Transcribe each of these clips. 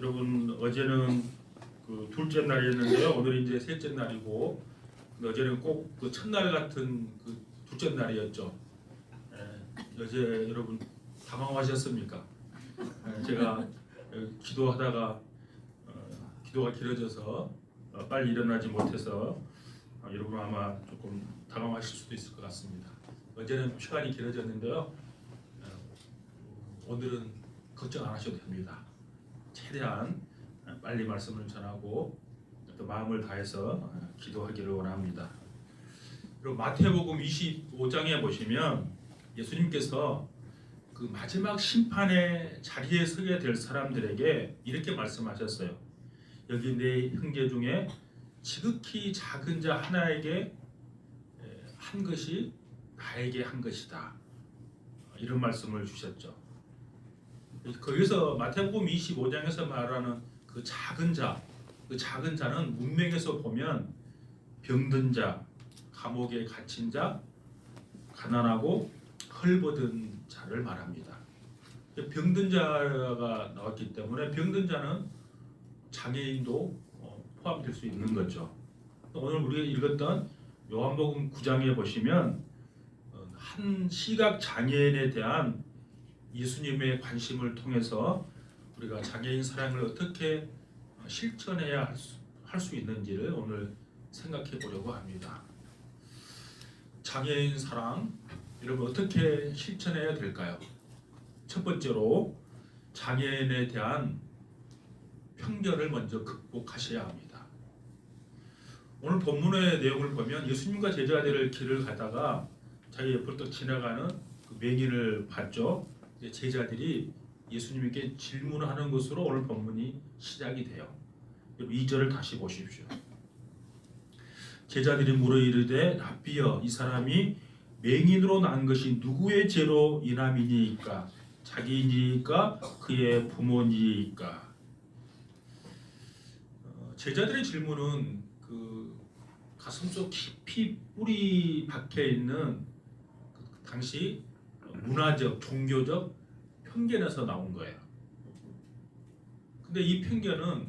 여러분 어제는 그 둘째 날이었는데요. 오늘 이제 셋째 날이고 어제는 꼭 그 첫날 같은 그 둘째 날이었죠. 예, 어제 여러분 당황하셨습니까? 예, 제가 어, 기도하다가 어, 기도가 길어져서 어, 빨리 일어나지 못해서 어, 여러분 아마 조금 당황하실 수도 있을 것 같습니다. 어제는 시간이 길어졌는데요. 어, 오늘은 걱정 안 하셔도 됩니다. 최대한 빨리 말씀을 전하고 또 마음을 다해서 기도하기를 원합니다. 그리고 마태복음 25장에 보시면 예수님께서 그 마지막 심판의 자리에 서게 될 사람들에게 이렇게 말씀하셨어요. 여기 내 형제 중에 지극히 작은 자 하나에게 한 것이 나에게 한 것이다. 이런 말씀을 주셨죠. 거기서 마태복음 25장에서 말하는 그 작은 자, 그 작은 자는 문맥에서 보면 병든 자, 감옥에 갇힌 자, 가난하고 헐벗은 자를 말합니다. 병든 자가 나왔기 때문에 병든 자는 장애인도 어, 포함될 수 있는 거죠. 오늘 우리가 읽었던 요한복음 9장에 보시면 어, 한 시각 장애인에 대한 예수님의 관심을 통해서 우리가 장애인 사랑을 어떻게 실천해야 할 수, 있는지를 오늘 생각해 보려고 합니다. 장애인 사랑 여러분 어떻게 실천해야 될까요? 첫 번째로 장애인에 대한 편견을 먼저 극복하셔야 합니다. 오늘 본문의 내용을 보면 예수님과 제자들을 길을 가다가 자기 또 지나가는 그 맹인을 봤죠. 제자들이 예수님께 질문하는 것으로 오늘 본문이 시작이 돼요. 2절을 다시 보십시오. 제자들이 물어 이르되 랍비여 이 사람이 맹인으로 난 것이 누구의 죄로 인함이니까 자기니까 그의 부모니까 어, 제자들의 질문은 그 가슴속 깊이 뿌리 박혀 있는 그 당시 문화적 종교적 편견에서 나온 거예요. 근데 이 편견은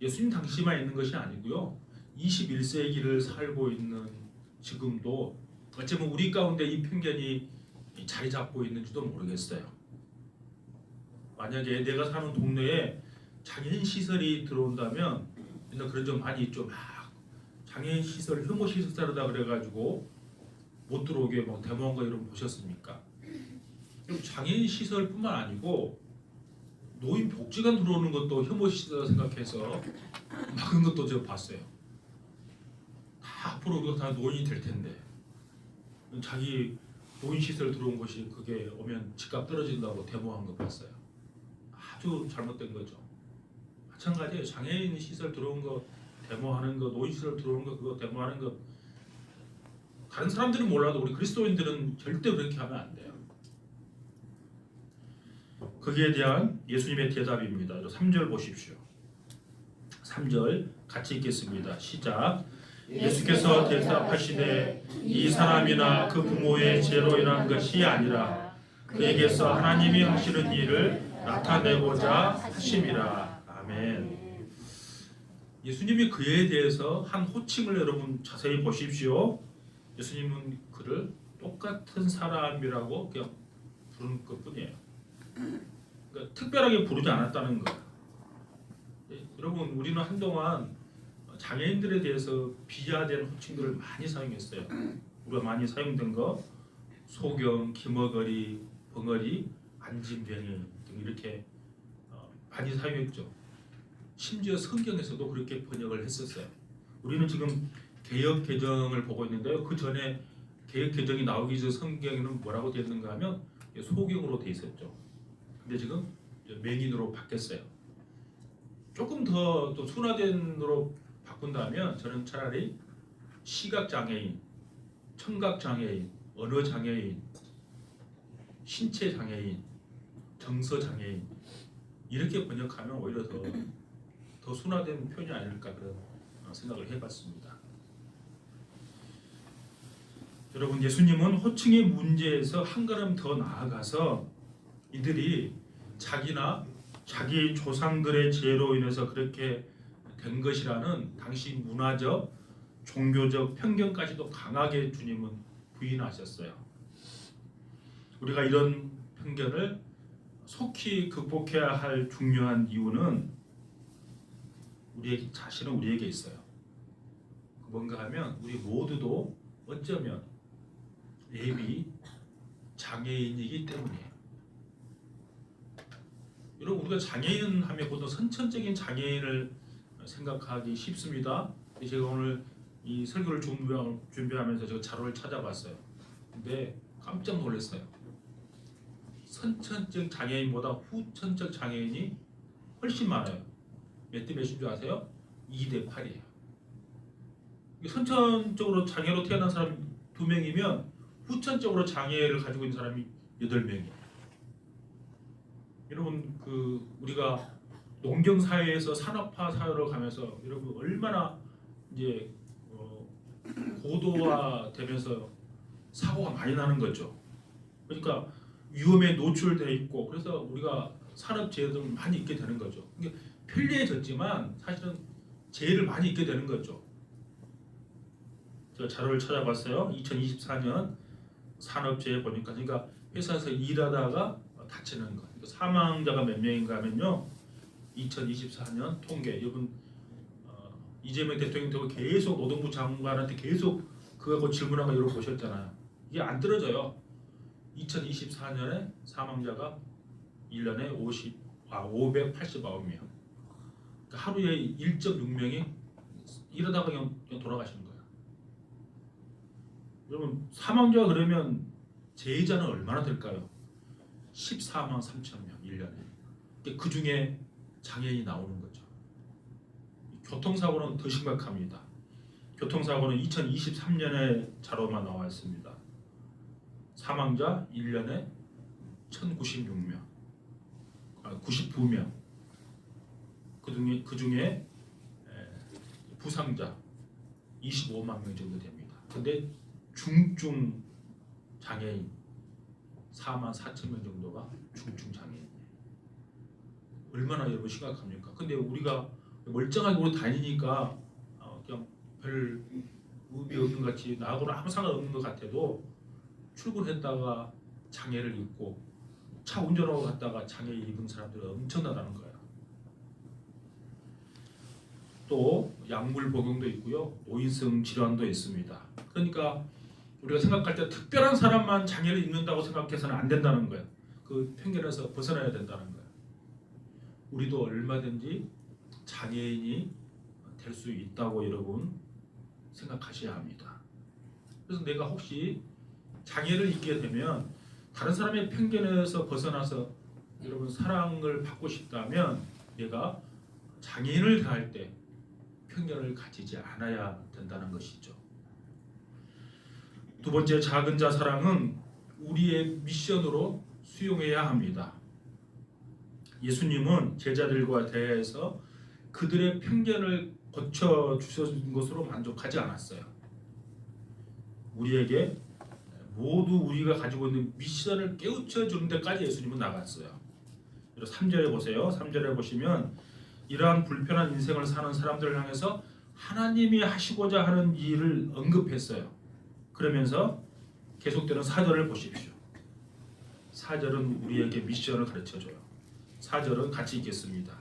예수님 당시만 있는 것이 아니고요. 21세기를 살고 있는 지금도 어쩌면 우리 가운데 이 편견이 자리 잡고 있는지도 모르겠어요. 만약에 내가 사는 동네에 장애인 시설이 들어온다면 맨날 그런 적 많이 있죠. 막 장애인 시설 혐오 시설이다 그래가지고 못 들어오게 막 데모한 거 이런 거 보셨습니까? 그럼 장애인 시설뿐만 아니고 노인 복지관 들어오는 것도 혐오 시설 생각해서 막은 것도 제가 봤어요. 다 앞으로 우리가 다 노인이 될 텐데 자기 노인 시설 들어온 것이 그게 오면 집값 떨어진다고 데모한 거 봤어요. 아주 잘못된 거죠. 마찬가지예요. 장애인 시설 들어온 거 데모하는 거, 노인 시설 들어온 거 그거 데모하는 거 다른 사람들은 몰라도 우리 그리스도인들은 절대 그렇게 하면 안 돼요. 거기에 대한 예수님의 대답입니다. 3절 보십시오. 3절 같이 읽겠습니다. 시작. 예수께서 대답하시되 이 사람이나 그 부모의 죄로 인한 것이 아니라 그에게서 하나님이 하시는 일을 나타내고자 하심이라. 아멘. 예수님이 그에 대해서 한 호칭을 여러분 자세히 보십시오. 예수님은 그를 똑같은 사람이라고 그냥 부르는 것뿐이에요. 그러니까 특별하게 부르지 않았다는 거예요. 예, 여러분 우리는 한동안 장애인들에 대해서 비하된 호칭들을 많이 사용했어요. 우리가 많이 사용된 거 소경, 기머거리, 벙어리, 안진병이 등 이렇게 어, 많이 사용했죠. 심지어 성경에서도 그렇게 번역을 했었어요. 우리는 지금 개혁 개정을 보고 있는데요. 그 전에 개혁 개정이 나오기 전 성경에는 뭐라고 되어 있는가 하면 소경으로 돼 있었죠. 근데 지금 맹인으로 바뀌었어요. 조금 더 또 순화된으로 바꾼다면 저는 차라리 시각 장애인, 청각 장애인, 언어 장애인, 신체 장애인, 정서 장애인 이렇게 번역하면 오히려 더, 더 순화된 표현이 아닐까 그런 생각을 해봤습니다. 여러분 예수님은 호칭의 문제에서 한 걸음 더 나아가서 이들이 자기나 자기 조상들의 죄로 인해서 그렇게 된 것이라는 당시 문화적, 종교적 편견까지도 강하게 주님은 부인하셨어요. 우리가 이런 편견을 속히 극복해야 할 중요한 이유는 우리 자신은 우리에게 있어요. 뭔가 하면 우리 모두도 어쩌면 예비 장애인이기 때문이에요. 여러분 우리가 장애인 하면 보통 선천적인 장애인을 생각하기 쉽습니다. 제가 오늘 이 설교를 준비하- 준비하면서 제가 자료를 찾아봤어요. 근데 깜짝 놀랐어요. 선천적 장애인보다 후천적 장애인이 훨씬 많아요. 몇 대 몇인 줄 아세요? 2대 8이에요. 선천적으로 장애로 태어난 사람 두 명이면 후천적으로 장애를 가지고 있는 사람이 8명이에요. 여러분 그 우리가 농경 사회에서 산업화 사회로 가면서 여러분 얼마나 이제 어, 고도화 되면서 사고가 많이 나는 거죠. 그러니까 위험에 노출돼 있고 그래서 우리가 산업 재해도 많이 있게 되는 거죠. 이게 편리해졌지만 사실은 재해를 많이 있게 되는 거죠. 제가 자료를 찾아봤어요. 2024년 산업 재해 보니까 그러니까 회사에서 일하다가 다치는 거. 사망자가 몇 명인가 하면요. 2024년 통계. 여러분 어, 이재명 대통령 되고 계속 노동부 장관한테 계속 그거 질문한 거 여러분 보셨잖아요. 이게 안 떨어져요. 2024년에 사망자가 1년에 50, 아 589명. 그러니까 하루에 1.6명이 이러다가 그냥, 그냥 돌아가시는 거예요. 여러분 사망자 그러면 재해자는 얼마나 될까요? 14만 3천 명 1년에. 그 중에 장애인이 나오는 거죠. 교통사고는 더 심각합니다. 교통사고는 2023년에 자료만 나와 있습니다. 사망자 1년에 1,096명, 아, 99명. 그 중에 그 중에 에, 부상자 25만 명 정도 됩니다. 근데 중증 장애인 4만 4천 명 정도가 중증 장애인. 얼마나 여러분 심각합니까? 근데 우리가 멀쩡하게 우리 다니니까 어, 그냥 별 의미 없는 것 같이 나하고는 아무 상관없는 것 같아도 출근했다가 장애를 입고 차 운전하고 갔다가 장애 입은 사람들이 엄청나다는 거예요. 또 약물 복용도 있고요, 노인성 질환도 있습니다. 그러니까 우리가 생각할 때 특별한 사람만 장애를 입는다고 생각해서는 안 된다는 거예요. 그 편견에서 벗어나야 된다는 거예요. 우리도 얼마든지 장애인이 될 수 있다고 여러분 생각하셔야 합니다. 그래서 내가 혹시 장애를 입게 되면 다른 사람의 편견에서 벗어나서 여러분 사랑을 받고 싶다면 내가 장애인을 대할 때 편견을 가지지 않아야 된다는 것이죠. 두 번째 작은 자 사랑은 우리의 미션으로 수용해야 합니다. 예수님은 제자들과 대해서 그들의 편견을 고쳐 주신 것으로 만족하지 않았어요. 우리에게 모두 우리가 가지고 있는 미션을 깨우쳐 주는 데까지 예수님은 나갔어요. 3절에 보세요. 3절에 보시면 이러한 불편한 인생을 사는 사람들을 향해서 하나님이 하시고자 하는 일을 언급했어요. 그러면서 계속되는 4절을 보십시오. 4절은 우리에게 미션을 가르쳐 줘요. 4절은 같이 읽겠습니다.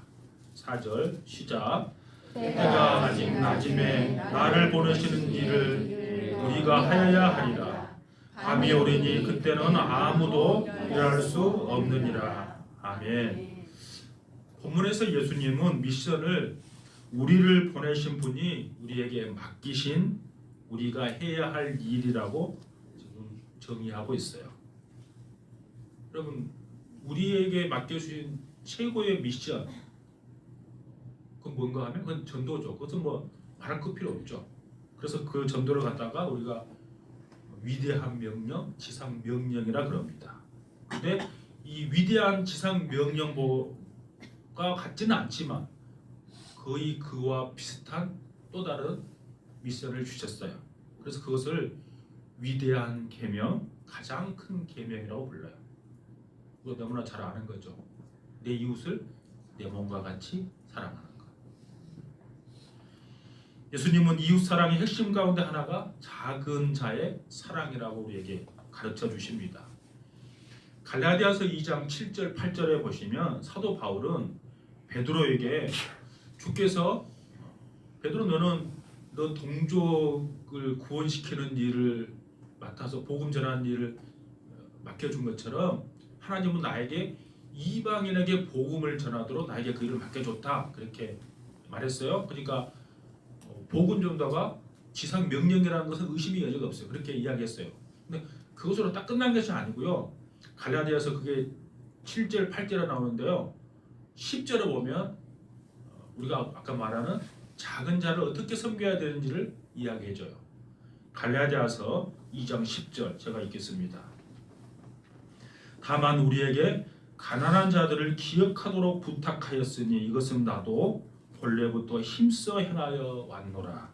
4절 시작. 때가 아직 낮임에 나를 보내시는 일을 우리가 하여야 하리라. 밤이 오리니 그때는 아무도 일할 수 없느니라. 아멘. 본문에서 예수님은 미션을 우리를 보내신 분이 우리에게 맡기신 우리가 해야 할 일이라고 지금 정의하고 있어요. 여러분 우리에게 맡겨주신 최고의 미션 그건 뭔가 하면 그건 전도죠. 그것은 뭐 말할 것 필요 없죠. 그래서 그 전도를 갖다가 우리가 위대한 명령, 지상 명령이라 그럽니다. 근데 이 위대한 지상 명령보가 같지는 않지만 거의 그와 비슷한 또 다른 미션을 주셨어요. 그래서 그것을 위대한 계명, 가장 큰 계명이라고 불러요. 이거 너무나 잘 아는 거죠. 내 이웃을 내 몸과 같이 사랑하는 것. 예수님은 이웃 사랑의 핵심 가운데 하나가 작은 자의 사랑이라고 우리에게 가르쳐 주십니다. 갈라디아서 2장 7절 8절에 보시면 사도 바울은 베드로에게 주께서 베드로 너는 너 동족을 구원시키는 일을 맡아서 복음 전하는 일을 맡겨준 것처럼 하나님은 나에게 이방인에게 복음을 전하도록 나에게 그 일을 맡겨줬다 그렇게 말했어요. 그러니까 어, 복음 전도가 지상 명령이라는 것은 의심이 여지가 없어요. 그렇게 이야기했어요. 근데 그것으로 딱 끝난 것이 아니고요. 갈라디아서 그게 7절 8절에 나오는데요. 10절에 보면 어, 우리가 아까 말하는 작은 자를 어떻게 섬겨야 되는지를 이야기해 줘요. 갈라디아서 2장 10절 제가 읽겠습니다. 다만 우리에게 가난한 자들을 기억하도록 부탁하였으니 이것은 나도 본래부터 힘써 행하여 왔노라.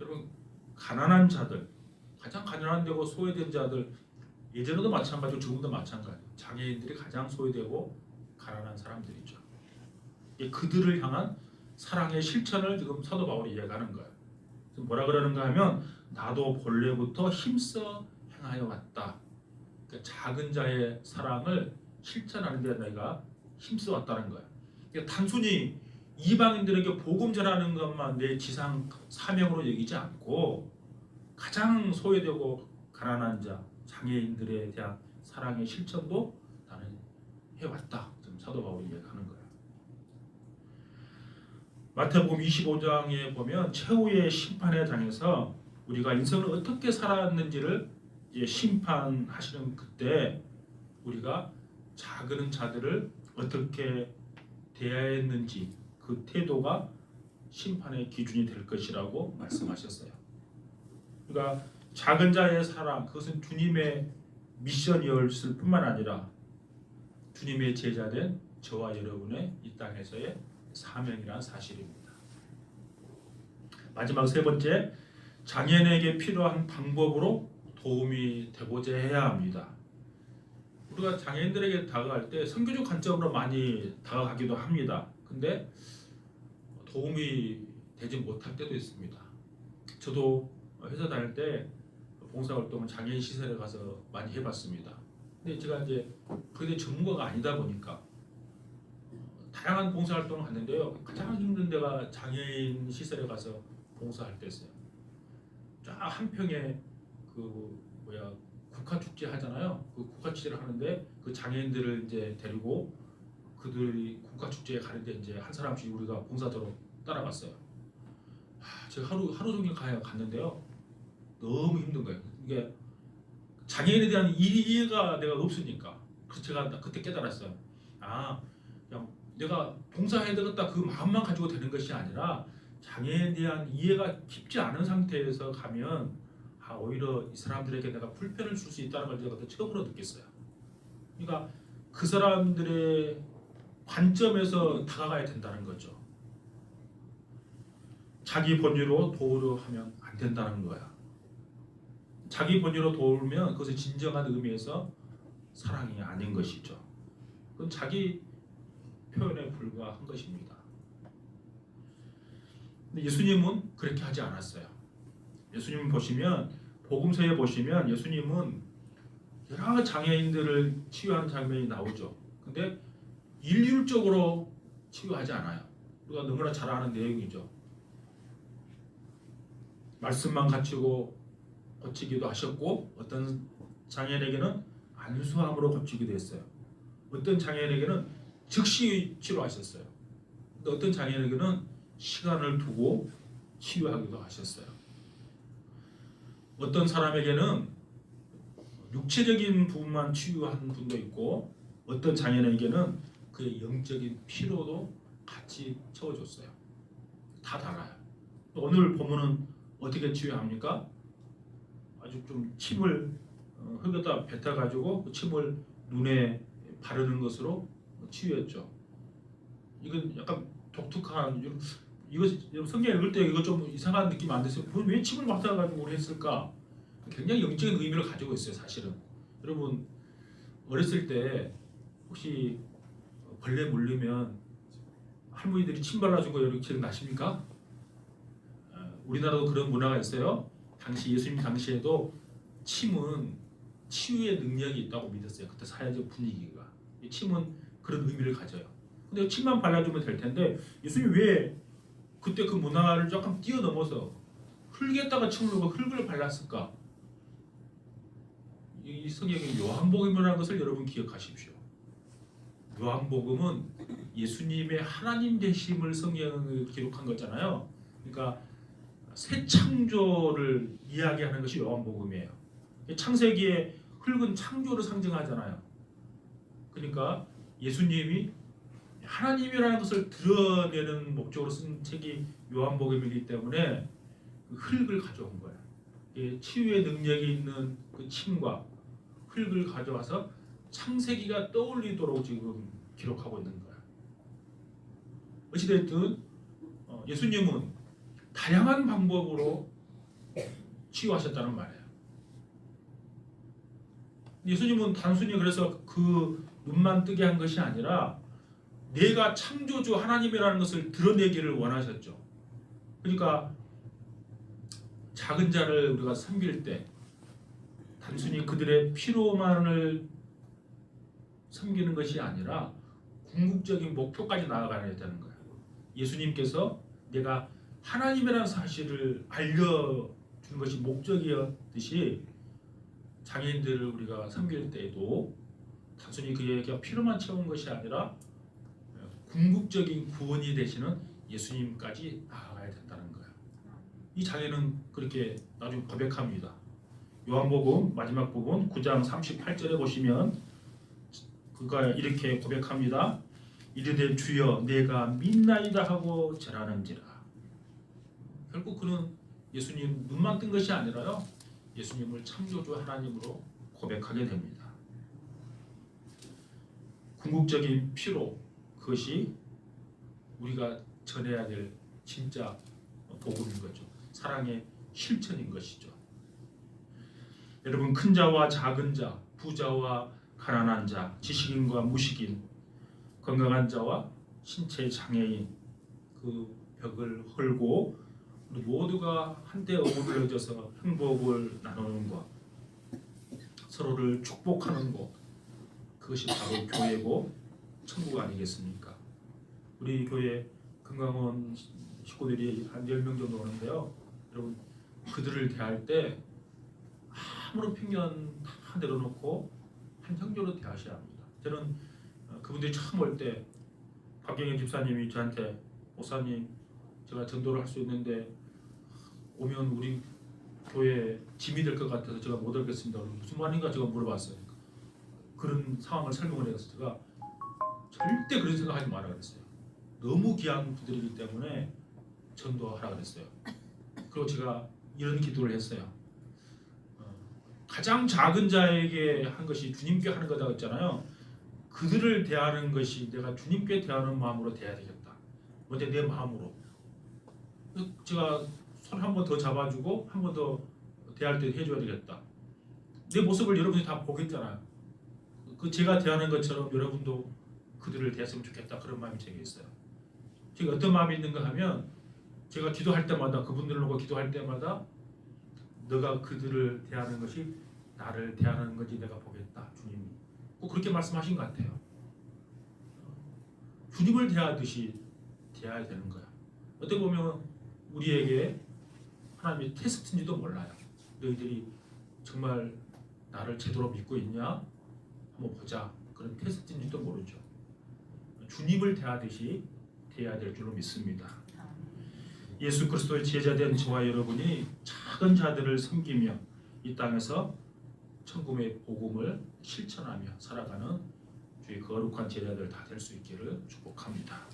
여러분 가난한 자들 가장 가난한 데고 소외된 자들 예전에도 마찬가지고 지금도 마찬가지. 장애인들이 가장 소외되고 가난한 사람들이죠. 이 그들을 향한 사랑의 실천을 지금 사도 바울이 이야기하는 거예요. 뭐라 그러는가 하면 나도 본래부터 힘써 행하여 왔다. 그러니까 작은 자의 사랑을 실천하는 데 내가 힘써 왔다는 거예요. 그러니까 단순히 이방인들에게 복음 전하는 것만 내 지상 사명으로 여기지 않고 가장 소외되고 가난한 자, 장애인들에 대한 사랑의 실천도 나는 해왔다. 지금 사도 바울이 이야기하는 거예요. 마태복음 25장에 보면 최후의 심판의 장에서 우리가 인생을 어떻게 살았는지를 이제 심판하시는 그때 우리가 작은 자들을 어떻게 대해야 했는지 그 태도가 심판의 기준이 될 것이라고 말씀하셨어요. 그러니까 작은 자의 사랑 그것은 주님의 미션이었을 뿐만 아니라 주님의 제자된 저와 여러분의 이 땅에서의 사명이란 사실입니다. 마지막 세 번째 장애인에게 필요한 방법으로 도움이 되고자 해야 합니다. 우리가 장애인들에게 다가갈 때 선교적 관점으로 많이 다가가기도 합니다. 근데 도움이 되지 못할 때도 있습니다. 저도 회사 다닐 때 봉사활동을 장애인 시설에 가서 많이 해봤습니다. 근데 제가 이제 그게 전문가가 아니다 보니까 다양한 봉사활동을 갔는데요. 가장 힘든 데가 장애인 시설에 가서 봉사할 때였어요. 쫙 한평에 그 뭐야 국화 축제 하잖아요. 그 국화 축제를 하는데 그 장애인들을 이제 데리고 그들이 국화 축제에 가는데 이제 한 사람씩 우리가 봉사자로 따라갔어요. 하, 제가 하루 하루 종일 가야 갔는데요. 너무 힘든 거예요. 이게 장애인에 대한 이해가 내가 없으니까 그래서 제가 그때 깨달았어요. 아, 그냥 내가 봉사해야 되겠다 그 마음만 가지고 되는 것이 아니라 장애인에 대한 이해가 깊지 않은 상태에서 가면 아, 오히려 이 사람들에게 내가 불편을 줄 수 있다는 걸 제가 그때 처음으로 느꼈어요. 그러니까 그 사람들의 관점에서 다가가야 된다는 거죠. 자기 본의로 도우려 하면 안 된다는 거야. 자기 본의로 도우면 그것이 진정한 의미에서 사랑이 아닌 것이죠. 그건 자기 표현에 불과한 것입니다. 근데 예수님은 그렇게 하지 않았어요. 예수님 보시면 복음서에 보시면 예수님은 여러 장애인들을 치유하는 장면이 나오죠. 근데 일률적으로 치유하지 않아요. 우리가 너무나 잘 아는 내용이죠. 말씀만 갖추고 고치기도 하셨고 어떤 장애인에게는 안수함으로 고치기도 했어요. 어떤 장애인에게는 즉시 치료하셨어요. 근데 어떤 장애인에게는 시간을 두고 치유하기도 하셨어요. 어떤 사람에게는 육체적인 부분만 치유한 분도 있고 어떤 장애인에게는 그의 영적인 피로도 같이 채워줬어요. 다 달라요. 오늘 보면은 어떻게 치유합니까? 아주 좀 침을 어, 흙에다 뱉어가지고 그 침을 눈에 바르는 것으로 치유했죠. 이건 약간 독특한 이거 성경 읽을 때 이거 좀 이상한 느낌 안 드세요? 왜 침을 맡아가지고 했을까? 굉장히 영적인 의미를 가지고 있어요, 사실은. 여러분 어렸을 때 혹시 벌레 물리면 할머니들이 침 발라주고 이렇게 기억나십니까? 어, 우리나라도 그런 문화가 있어요. 당시 예수님 당시에도 침은 치유의 능력이 있다고 믿었어요. 그때 사회적 분위기가 이 침은 그런 의미를 가져요. 근데 침만 발라주면 될 텐데 예수님 왜 그때 그 문화를 조금 뛰어넘어서 흙에다가 넣고 흙을 발랐을까? 이, 이 성경의 요한복음이라는 것을 여러분 기억하십시오. 요한복음은 예수님의 하나님 되심을 성경을 기록한 거잖아요. 그러니까 새 창조를 이야기하는 것이 요한복음이에요. 창세기에 흙은 창조를 상징하잖아요. 그러니까 예수님이 하나님이라는 것을 드러내는 목적으로 쓴 책이 요한복음이기 때문에 그 흙을 가져온 거예요. 이 치유의 능력이 있는 그 침과 흙을 가져와서 창세기가 떠올리도록 지금 기록하고 있는 거야. 어찌됐든 어, 예수님은 다양한 방법으로 치유하셨다는 말이에요. 예수님은 단순히 그래서 그 눈만 뜨게 한 것이 아니라 내가 창조주 하나님이라는 것을 드러내기를 원하셨죠. 그러니까 작은 자를 우리가 섬길 때 단순히 그들의 피로만을 섬기는 것이 아니라 궁극적인 목표까지 나아가야 되는 거예요. 예수님께서 내가 하나님이라는 사실을 알려준 것이 목적이었듯이 장애인들을 우리가 섬길 때에도 단순히 그에게 피로만 채운 것이 아니라 궁극적인 구원이 되시는 예수님까지 나아가야 된다는 거예요. 이 장애는 그렇게 나중에 고백합니다. 요한복음 마지막 부분 9장 38절에 보시면 그가 이렇게 고백합니다. 이르되 주여 내가 믿나이다 하고 절하는지라. 결국 그는 예수님 눈만 뜬 것이 아니라요. 예수님을 창조주 하나님으로 고백하게 됩니다. 궁극적인 피로 그것이 우리가 전해야 될 진짜 복음인 거죠. 사랑의 실천인 것이죠. 여러분 큰 자와 작은 자, 부자와 가난한 자, 지식인과 무식인, 건강한 자와 신체 장애인 그 벽을 헐고 우리 모두가 한때 어우러져서 행복을 나누는 것, 서로를 축복하는 것, 그것이 바로 교회고 천국 아니겠습니까? 우리 교회 건강원 식구들이 한 10명 정도 오는데요. 여러분 그들을 대할 때 아무런 편견 다 내려놓고 한 형제로 대하셔야 합니다. 저는 어, 그분들이 처음 올 때 박경현 집사님이 저한테 목사님 제가 전도를 할 수 있는데 오면 우리 교회 짐이 될 것 같아서 제가 못 오겠습니다. 무슨 말인가 제가 물어봤어요. 그런 상황을 설명을 해서 제가 절대 그런 생각하지 마라 그랬어요. 너무 귀한 분들이기 때문에 전도하라 그랬어요. 그리고 제가 이런 기도를 했어요. 어, 가장 작은 자에게 한 것이 주님께 하는 거다 했잖아요. 그들을 대하는 것이 내가 주님께 대하는 마음으로 대해야 되겠다. 먼저 내 마음으로. 제가 손 한 번 더 잡아주고 한 번 더 대할 때 해줘야 되겠다. 내 모습을 여러분이 다 보겠잖아요. 그 제가 대하는 것처럼 여러분도 그들을 대했으면 좋겠다 그런 마음이 제게 있어요. 제가 어떤 마음이 있는가 하면 제가 기도할 때마다 그분들을 놓고 기도할 때마다 너가 그들을 대하는 것이 나를 대하는 건지 내가 보겠다 주님이 꼭 그렇게 말씀하신 것 같아요. 주님을 대하듯이 대해야 되는 거야. 어떻게 보면 우리에게 하나님이 테스트인지도 몰라요. 너희들이 정말 나를 제대로 믿고 있냐? 한번 보자. 그런 테스트인지도 모르죠. 주님을 대하듯이 대해야 될 줄로 믿습니다. 예수 그리스도의 제자된 저와 여러분이 작은 자들을 섬기며 이 땅에서 천국의 복음을 실천하며 살아가는 주의 거룩한 제자들 다 될 수 있기를 축복합니다.